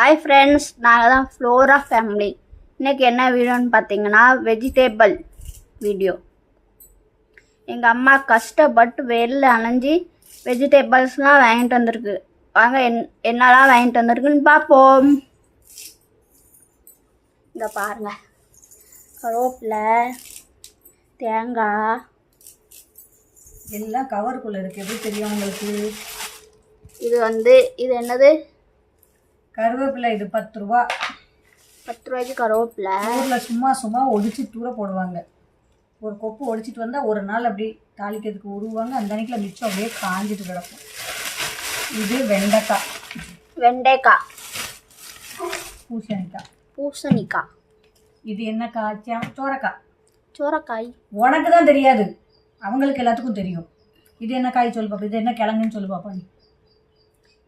Hi friends நாங்கள் தான் Flora family இன்றைக்கி என்ன வீடியோன்னு பார்த்தீங்கன்னா வெஜிடேபிள் வீடியோ எங்கள் அம்மா கஷ்டப்பட்டு வெளில அலைஞ்சி வெஜிடேபிள்ஸ்லாம் வாங்கிட்டு வந்திருக்கு. வாங்க என் என்னலாம் வாங்கிட்டு வந்திருக்குன்னு பார்ப்போம் இங்கே பாருங்கள் கருவேப்பிலை தேங்காய். எல்லாம் கவருக்குள்ள இருக்கு? எப்படி தெரியும் உங்களுக்கு? இது வந்து இது என்னது? கருவேப்பிலை இது பத்து ரூபா. பத்து ரூபாய்க்கு கருவேப்பிலை. ஊர்ல சும்மா சும்மா ஒடிச்சு தூர போடுவாங்க. ஒரு கொப்பு ஒடிச்சிட்டு வந்தா ஒரு நாள் அப்படி தாளிக்கிறதுக்கு உருவாங்க. அந்த அன்னைக்குல மிச்சம் அப்படியே காஞ்சிட்டு கிடக்கும். இது வெண்டைக்காய். வெண்டைக்காய். பூசணிக்காய். பூசணிக்காய். இது என்ன காய்ச்சா சோரக்காய். சோரக்காய். உனக்கு தான் தெரியாது. அவங்களுக்கு எல்லாத்துக்கும் தெரியும். இது என்ன காய் சொல்லு பாப்பா இது என்ன கிழங்குன்னு சொல்லு பாப்பா நீ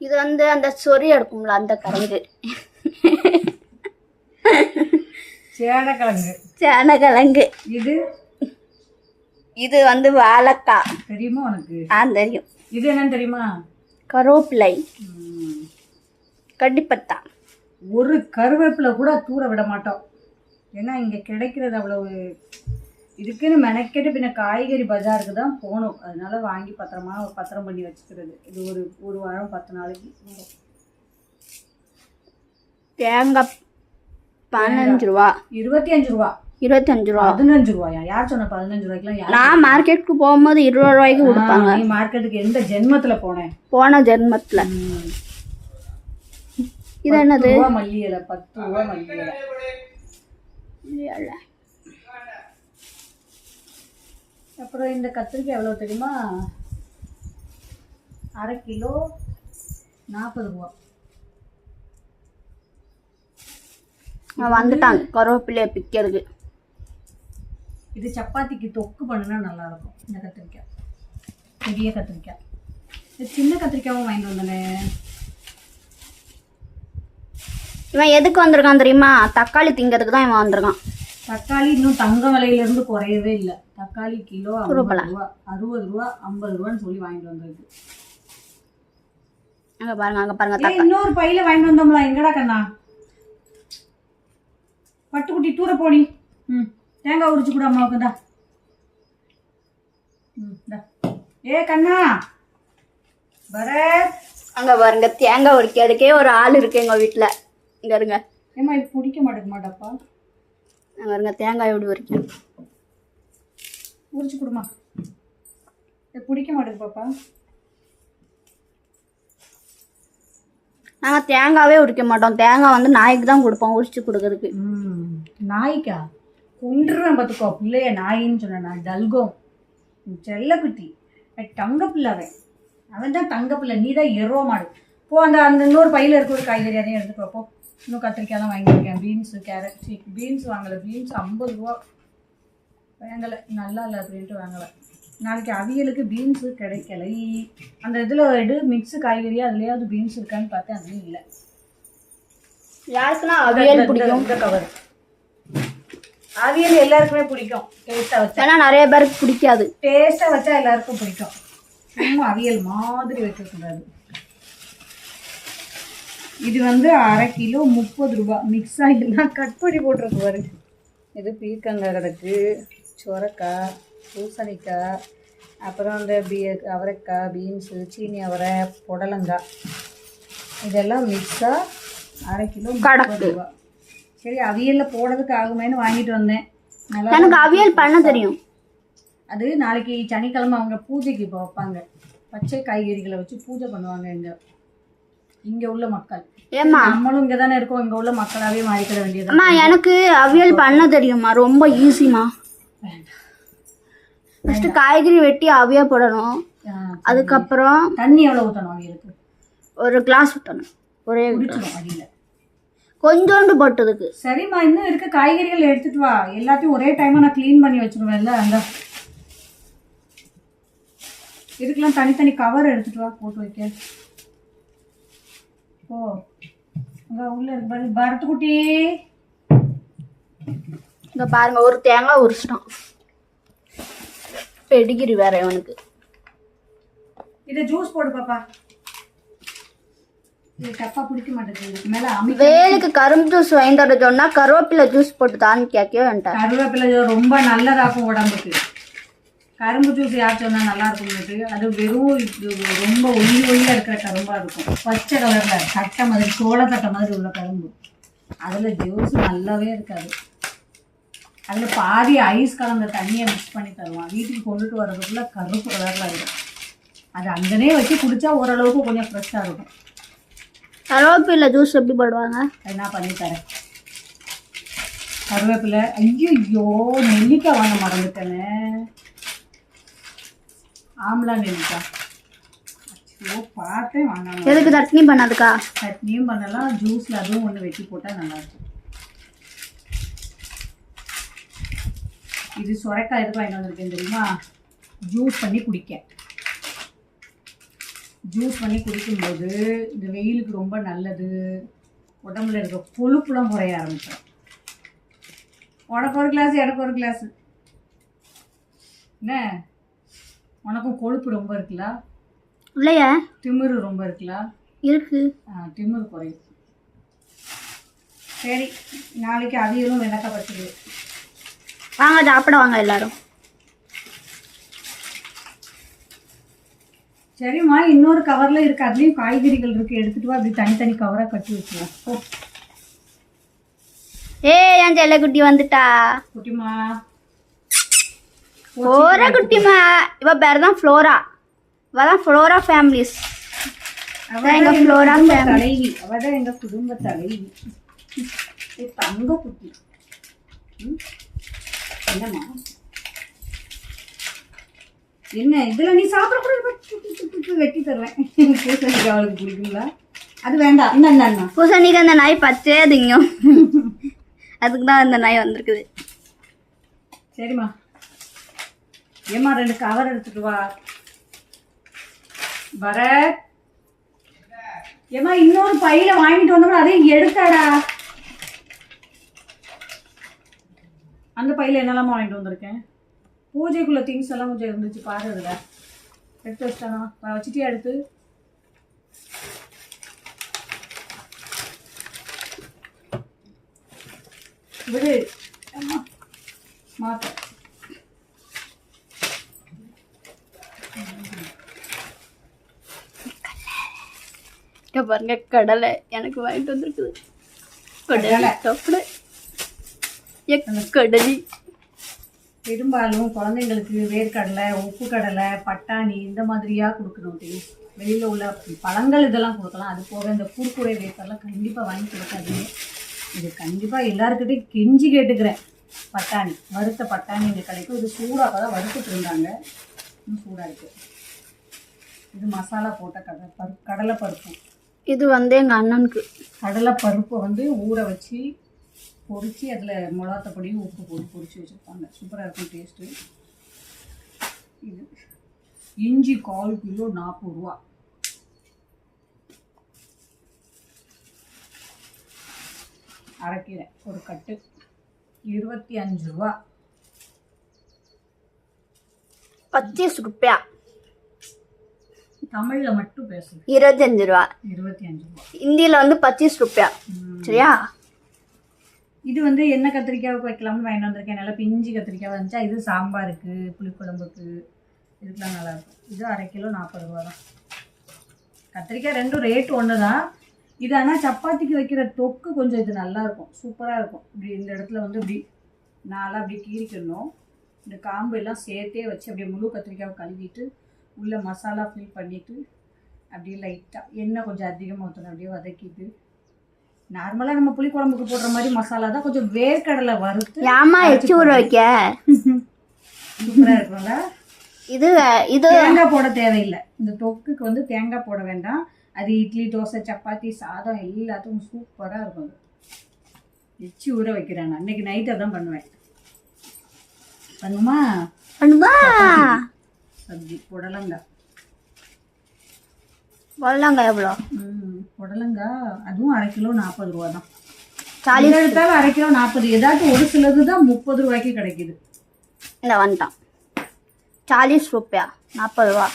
இது வந்து அந்த சொறி எடுக்கும்ல அந்த கிழங்கு சேனக்கிழங்கு. சேனக்கிழங்கு. இது? இது வந்து வாழைக்காய் தெரியுமா உனக்கு? ஆ தெரியும். இது என்னன்னு தெரியுமா? கருவேப்பிலை. கண்டிப்பத்தா ஒரு கருவேப்பிலை கூட தூர விட மாட்டோம். ஏன்னா இங்கே கிடைக்கிறது அவ்வளவு இதுக்குன்னு மெனக்கெட்டு பின்ன காய்கறி பஜாருக்கு தான் போகணும் அதனால வாங்கி பத்திரமா ஒரு பத்திரம் பண்ணி வச்சுக்கிறது. இது ஒரு ஒரு வாரம் பத்து நாளைக்கு. தேங்காய் பதினஞ்சு ரூபா. இருபத்தி அஞ்சு ரூபா. இருபத்தஞ்சு ரூபா. பதினஞ்சு ரூபாயா? யார் சொன்ன பதினஞ்சு ரூபாய்க்குலாம் நான் மார்க்கெட்டுக்கு போகும்போது இருபது ரூபாய்க்கு கொடுப்பாங்க. நீ மார்க்கெட்டுக்கு எந்த ஜென்மத்துல போனேன் போன ஜென்மத்தில். இது என்னது? மல்லி இலை பத்து ரூபா மல்லி இலை இல்ல. அப்புறம் இந்த கத்திரிக்காய் எவ்வளோ தெரியுமா? அரை கிலோ நாற்பது ரூபா. வந்துட்டாங்க. கருவேப்பிலையை பிக்கிறதுக்கு இது சப்பாத்திக்கு தொக்கு பண்ணுனா நல்லா இருக்கும் இந்த கத்திரிக்காய். பெரிய கத்திரிக்காய். இது சின்ன கத்திரிக்காயும் வாங்கிட்டு வந்தனே. இவன் எதுக்கு வந்திருக்கான் தெரியுமா? தக்காளி திங்கிறதுக்கு தான் இவன் வந்திருக்கான். தக்காளி இன்னும் தங்க விலையில இருந்து குறையவே இல்லை. தக்காளி கிலோ ஐம்பது. ரூபா அறுபது ரூபா ஐம்பது ரூபான்னு சொல்லி வாங்கிட்டு வந்திருக்கு. அங்கே பாருங்க அங்கே பாருங்க இன்னொரு பையில வாங்கிட்டு வந்தோம்ல எங்கடா கண்ணா? பட்டுக்குட்டி தூர போடி ம் தேங்காய் உரிச்சு கூட அம்மாவுக்கு தான். ஏ கண்ணா. பரத் அங்கே பாருங்க தேங்காய் உரிக்கிறதுக்கே ஒரு ஆள் இருக்கு எங்கள் வீட்டில் இங்கே இருங்க. ஏம்மா இது பிடிக்க மாட்டேங்க மாட்டாப்பா பாருங்க தேங்காய் எப்படி உரிக்கும் உரிச்சு கொடுமா. இது பிடிக்க மாட்டேங்குது பாப்பா. நாங்கள் தேங்காவே உரிக்க மாட்டோம். தேங்காய் வந்து நாய்க்கு தான் கொடுப்போம் உரிச்சு கொடுக்கறதுக்கு. ம் நாய்க்கா? கொண்டுறேன் பார்த்துக்கோ பிள்ளைய நாயின்னு சொன்னேன் நான் டல்கோம் செல்லக்குட்டி. தங்க பிள்ளை அவன். தான் தங்க பிள்ளை நீ தான் எருவ மாடு. போ அந்த அந்த இன்னொரு பையில இருக்க ஒரு காய்கறி அதையும் எடுத்துக்கோ போ. இன்னும் கத்திரிக்காய்லாம் வாங்கியிருக்கேன். பீன்ஸு கேரட் பீன்ஸ் வாங்கலை. பீன்ஸ் ஐம்பது ரூபா. வாங்கலை. நல்லா இல்லை அப்படின்ட்டு வாங்கலை. நாளைக்கு அவியலுக்கு பீன்ஸு கிடைக்கலை. அந்த இதில் எடு மிக்ஸு காய்கறியா அதுலேயாவது பீன்ஸ் இருக்கான்னு பார்த்தேன். அதுவும் இல்லை. யாருக்குன்னா அவியல் பிடிக்கும்? இந்த கவர் அவியல் எல்லாருக்குமே பிடிக்கும். டேஸ்டா வச்சா. நிறைய பேருக்கு பிடிக்காது. டேஸ்டா வச்சா எல்லாருக்கும் பிடிக்கும். சும்மா அவியல் மாதிரி வைக்கக்கூடாது. இது வந்து அரை கிலோ முப்பது ரூபா. மிக்ஸா எல்லாம் கட் பண்ணி போட்டிருக்கு பாரு. இது பீர்க்கங்காய் கிடக்கு சொரக்காய் பூசணிக்காய் அப்புறம் இந்த பீ அவரைக்காய் பீன்ஸு சீனி அவரை புடலங்காய். இதெல்லாம் மிக்ஸாக அரை கிலோ முப்பது. ரூபா. சரி அவியலில் போடுறதுக்கு ஆகுமேன்னு வாங்கிட்டு வந்தேன். நல்லா எனக்கு அவியல் பண்ண தெரியும். அது நாளைக்கு சனிக்கிழமை அவங்க பூஜைக்கு வைப்பாங்க. பச்சை காய்கறிகளை வச்சு பூஜை பண்ணுவாங்க இங்க. இங்க உள்ள மக்கள். ஏம்மா? நம்மளும் இங்க தானே இருக்கோம். இங்க உள்ள மக்களாவே மாறிக்கிட வேண்டியது அம்மா எனக்கு அவியல் பண்ண தெரியுமா ரொம்ப ஈஸிமா ஃபர்ஸ்ட் காய்கறி வெட்டி அவியா போடணும். அதுக்கப்புறம் தண்ணி. எவ்வளவு ஊற்றணும் அவங்களுக்கு ஒரு கிளாஸ் ஊற்றணும் ஒரே அடியில கொஞ்சோண்டு போட்டதுக்கு. சரிம்மா இன்னும் இருக்க. காய்கறிகள் எடுத்துட்டு வா. எல்லாத்தையும் ஒரே டைமா நான் க்ளீன் பண்ணி வச்சிருவேன்ல அந்த. இதுக்கெல்லாம் தனித்தனி கவர் எடுத்துட்டு வா போட்டு வைக்க. ஓ அங்க உள்ள இருக்கு பாரு பரத்துக்குட்டி இங்க பாருங்க ஒரு தேங்காய் உரிச்சிட்டான். பெடிகிரி வேற இவனுக்கு. இதை ஜூஸ் போடு பாப்பா. வேலுக்கு கரும்பு ஜூஸ் வாங்கிட்டு வர சொன்னா கருவேப்பிலை ஜூஸ் போட்டு தான் கேட்கவே வேண்டாம். கருவேப்பிலை ரொம்ப நல்லதாக்கும் உடம்புக்கு. கரும்பு ஜூஸ் யார் சொன்னா நல்லா இருக்கும் அது வெறும் ரொம்ப ஒளி ஒளியா இருக்கிற கரும்பா இருக்கும். பச்சை கலர்ல தட்டை மாதிரி சோள தட்டை மாதிரி உள்ள கரும்பு. அதுல ஜூஸ் நல்லாவே இருக்காது. அதுல பாதி ஐஸ் கலந்த தண்ணியை மிக்ஸ் பண்ணி தருவான். வீட்டுக்கு கொண்டுட்டு வர்றதுக்குள்ள கருப்பு கலர்ல ஆயிடும் அது அங்கனே வச்சு குடிச்சா ஓரளவுக்கு கொஞ்சம் ஃப்ரெஷ்ஷாக இருக்கும். கருவேப்பிலை ஜூஸ் எப்படி போடுவாங்க? அது நான் பண்ணி தரேன். கருவேப்பிலை ஐயோ நெல்லிக்காய் வாங்க மறந்துட்டேனே. ஆம்லா நெல்லிக்காய் ஐயோ பார்த்தேன் வாங்க எதுக்கு சட்னி பண்ணதுக்கா? சட்னியும் பண்ணலாம் ஜூஸில் அதுவும் ஒன்று வெட்டி போட்டால் நல்லாயிருக்கும் இது சுரைக்காய் எதுக்கு வாங்கிட்டு வந்திருக்கேன் தெரியுமா? ஜூஸ் பண்ணி குடிக்க. ஜூஸ் பண்ணி குடிக்கும்போது இந்த வெயிலுக்கு ரொம்ப நல்லது. உடம்புல இருக்க கொழுப்புலாம் குறைய ஆரம்பிச்சிடும். உனக்கு ஒரு கிளாஸ் எனக்கு ஒரு கிளாஸ் என்ன? உனக்கும் கொழுப்பு ரொம்ப இருக்குல்ல? இல்லையா. திமிரு ரொம்ப இருக்குல்ல? இருக்கு. ஆ, திமிரு குறையும். சரி நாளைக்கு அவியலும் பச்சடி. வாங்க சாப்பிட வாங்க எல்லாரும். சரிம்மா இன்னொரு கவர்ல இருக்கு. அதுலயும் காய்கறிகள் இருக்கு. எடுத்துட்டு வா. அப்படி தனித்தனி கவரா கட்டி வச்சுருவோம். ஓ ஏ என் செல்லக்குட்டி வந்துட்டா? குட்டிமா ஃப்ளோரா குட்டிமா இவ பேர் தான் ஃப்ளோரா. இவ தான் ஃப்ளோரா ஃபேமிலிஸ் எங்க ஃப்ளோரா. தலைவி. அவதான் எங்க குடும்ப தலைவி. தங்க குட்டி? என்னம்மா? என்ன இதுல நீ சாப்பிட கூட வெட்டி தருவேன். பூசணிக்காய் அவளுக்கு பிடிக்குங்களா? அது வேண்டாம். என்ன என்ன பூசணிக்கு அந்த நாய் பச்சையே திங்கும். அதுக்கு தான் அந்த நாய் வந்திருக்குது. சரிம்மா. ஏம்மா ரெண்டு கவர் எடுத்துட்டு வா. பரத் ஏம்மா இன்னொரு பையில வாங்கிட்டு வந்தோம்னா அதையும் எடுத்தாடா. அந்த பையில என்னெல்லாமா வாங்கிட்டு வந்திருக்கேன்? பூஜைக்குள்ள திங்ஸ் எல்லாம் கொஞ்சம் இருந்துச்சு பாரு அதுல. எடுத்து வச்சிட்டானா வா, எடுத்து? விடு. அம்மா இங்க பாருங்க கடலை. எனக்கு வாங்கிட்டு வந்திருக்குது. கடலை கடலை. சாப்பிட எக் கடலி. பெரும்பாலும் குழந்தைங்களுக்கு வேர்க்கடலை உப்பு கடலை பட்டாணி இந்த மாதிரியா கொடுக்கணும் டேஸ் வெளியில உள்ள பழங்கள் இதெல்லாம் கொடுக்கலாம். அது போக இந்த குறுக்குறை வேர்க்கடலை கண்டிப்பா வாங்கி கொடுக்காதீங்க. இது கண்டிப்பா எல்லாருக்கிட்டையும் கெஞ்சி கேட்டுக்கிறேன். பட்டாணி வறுத்த பட்டாணி இங்கே கிடைக்கும் இது சூடாக தான் வறுத்துட்டு இருந்தாங்க. இன்னும் சூடாக இருக்கு. இது மசாலா போட்ட கடலை பருப்பு கடலை பருப்பு. இது வந்து எங்க அண்ணனுக்கு. கடலை பருப்பை வந்து ஊற வச்சு பொரிச்சு அதில் மிளகாத்தப்பொடியும் உப்பு போட்டு பொரிச்சு வச்சுருப்பாங்க. சூப்பராக இருக்கும் டேஸ்ட்டு இது இஞ்சி கால் கிலோ நாற்பது ரூபா. அரைக்கீரை ஒரு கட்டு. இருபத்தி அஞ்சு ரூபா. பச்சீஸ் ருப்பியா தமிழில் மட்டும் பேசுங்க. இருபத்தஞ்சு ரூபா. இருபத்தி அஞ்சு ரூபா. ஹிந்தியில் வந்து பச்சீஸ் ருப்பியா சரியா? இது வந்து என்ன கத்திரிக்காவுக்கு வைக்கலாம்னு வாங்கிட்டு வந்திருக்கேன். நல்லா பிஞ்சு கத்திரிக்காய் வந்துச்சா? இது சாம்பாருக்கு புளிக்குழம்புக்கு. இதுக்கெலாம் நல்லா இருக்கும். இது அரை கிலோ நாற்பது ரூபா தான். கத்திரிக்காய் ரெண்டும் ரேட் ஒன்று தான். இது ஆனால் சப்பாத்திக்கு வைக்கிற தொக்கு கொஞ்சம் இது நல்லா இருக்கும். சூப்பராக இருக்கும். இப்படி இந்த இடத்துல வந்து இப்படி நாளாக அப்படி கீறிக்கணும். இந்த காம்பு எல்லாம் சேர்த்தே வச்சு அப்படியே முழு கத்திரிக்காவை கழுவிட்டு உள்ள மசாலா ஃபில் பண்ணிவிட்டு அப்படியே லைட்டாக எண்ணெய் கொஞ்சம் அதிகமாக ஊற்றணும் அப்படியே வதக்கிட்டு. நார்மலாக நம்ம புளிக்குழம்புக்கு போடுற மாதிரி மசாலா தான் கொஞ்சம் வேர்க்கடலை வறுத்து ஏமா எச்சு ஊற வைக்க? சூப்பராக இருக்கும்ல? இது இது தேங்காய் போட தேவையில்லை. இந்த தொக்குக்கு வந்து தேங்காய் போட வேண்டாம். அது இட்லி தோசை சப்பாத்தி சாதம் எல்லாத்துக்கும் சூப்பராக இருக்கும் அது. எச்சி ஊற வைக்கிறேன் நான். அன்னைக்கு நைட்டை தான் பண்ணுவேன். பண்ணுமா? பண்ணுவா புடலங்காய் வரலாங்க எவ்வளோ? புடலங்காய் அதுவும் அரை கிலோ நாற்பது ரூபா தான். எது எடுத்தாலும் அரை கிலோ நாற்பது ஏதாச்சும் ஒரு சிலது தான் முப்பது ரூபாய்க்கு கிடைக்குது. இந்த வந்துட்டான் சாலிஸ் ருப்பியா நாற்பது ரூபா.